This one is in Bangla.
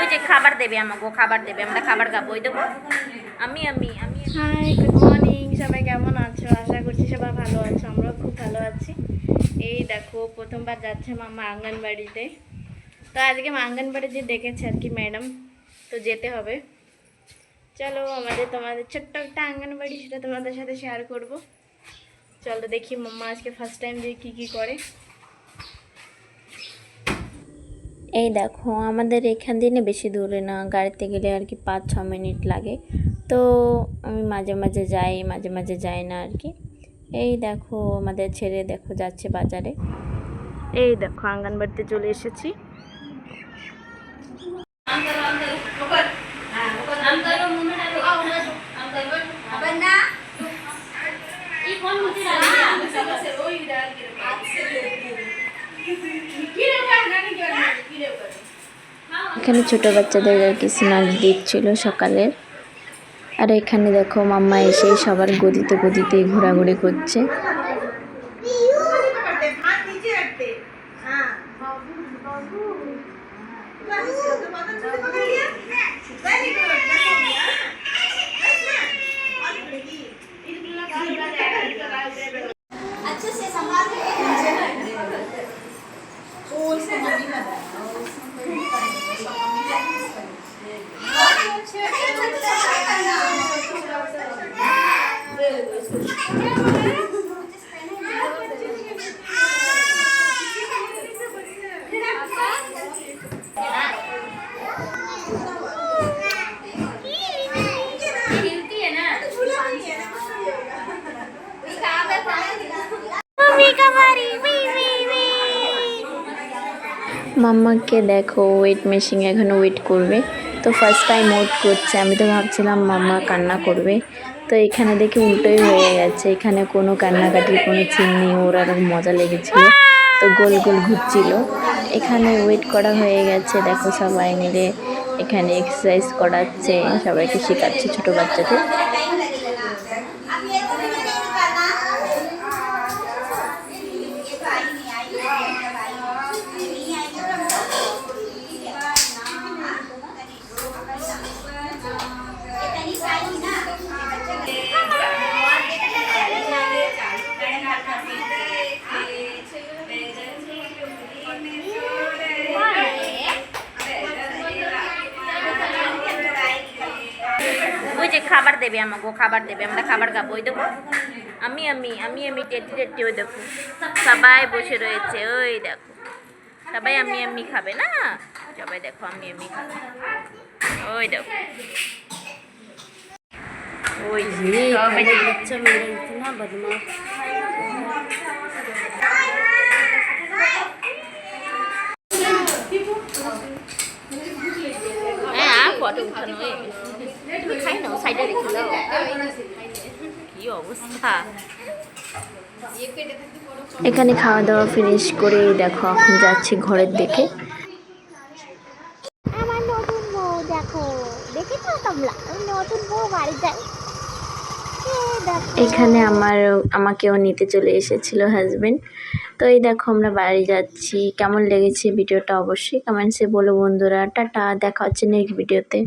ওই যে খাবার দেবে আমাকে খাবার দেবে, আমরা খাবার খাব, ওই দেবো আমি আমি আমি। হাই গুড মর্নিং সবাই কেমন আছো? আশা করছি সবাই ভালো আছো, আমরাও খুব ভালো আছি। এই দেখো, প্রথমবার যাচ্ছে মামা আঙ্গনবাড়িতে। তো আজকে মা আঙ্গনবাড়িতে ডেকেছে আর কি ম্যাডাম, তো যেতে হবে। চলো, আমাদের তোমাদের ছোট্ট একটা আঙ্গনবাড়ি, সেটা তোমাদের সাথে শেয়ার করব। চলো দেখি মাম্মা আজকে ফার্স্ট টাইম দিয়ে কী কী করে। এই দেখো, আমাদের এখান দিয়ে বেশি দূরে না, গাড়িতে গেলে আর কি পাঁচ ছ মিনিট লাগে। তো আমি মাঝে মাঝে যাই, মাঝে মাঝে যাই না আর কি। এই দেখো, আমাদের ছেড়ে দেখো যাচ্ছে বাজারে। এই দেখো, আঙ্গনবাড়িতে চলে এসেছি। এখানে ছোট বাচ্চাদের আর কি দিচ্ছিল সকালের আর এখানে দেখো মাম্মা এসে সবার গদিতে গদিতে ঘোরাঘুরি করছে। মাম্মাকে দেখো ওয়েট মেশিন এখনও ওয়েট করবে। তো ফার্স্ট টাইম ওয়েট করছে। আমি তো ভাবছিলাম মাম্মা কান্না করবে। তো এখানে দেখে উল্টোই হয়ে গেছে। এখানে কোনো কান্নাকাটির কোনো চিন নেই। ওর আরও মজা লেগেছিল। তো গোল গোল ঘুরছিল। এখানে ওয়েট করা হয়ে গেছে। দেখো সবাই মিলে এখানে এক্সারসাইজ করাচ্ছে। সবাইকে শেখাচ্ছে ছোটো বাচ্চাদের। ওই যে খাবার দেবে আমাকে, খাবার দেবে, আমরা খাবার খাব, ওই দেখো। আমি আমি আমি আমি, টেটি টেটি, ওই দেখো। সবাই বসে রয়েছে, ওই দেখো। সবাই আমি আমি খাবে না? সবাই দেখো, আমি আমি খাবে। ওই দেখো। ওই সবাই না বদমাশ হ্যাঁ আর ফটো উঠানো হয়ে গেছে। তুমি খাই নাও সাইডে রেখে দাও কি অবস্থা? এখানে খাওয়া দাওয়া ফিনিশ করে দেখো এখন যাচ্ছি ঘরের দিকে। আমার নতুন বউ দেখো। দেখেছ তোমরা? নতুন বউ বাড়ি দেখো। এখানে আমার আমাকেও নিতে চলে এসেছিল হাজবেন্ড তো এই দেখো আমরা বাড়ি যাচ্ছি। কেমন লেগেছে ভিডিওটা অবশ্যই কমেন্টসে বলো বন্ধুরা। টাটা দেখা হচ্ছে নেক্সট ভিডিওতে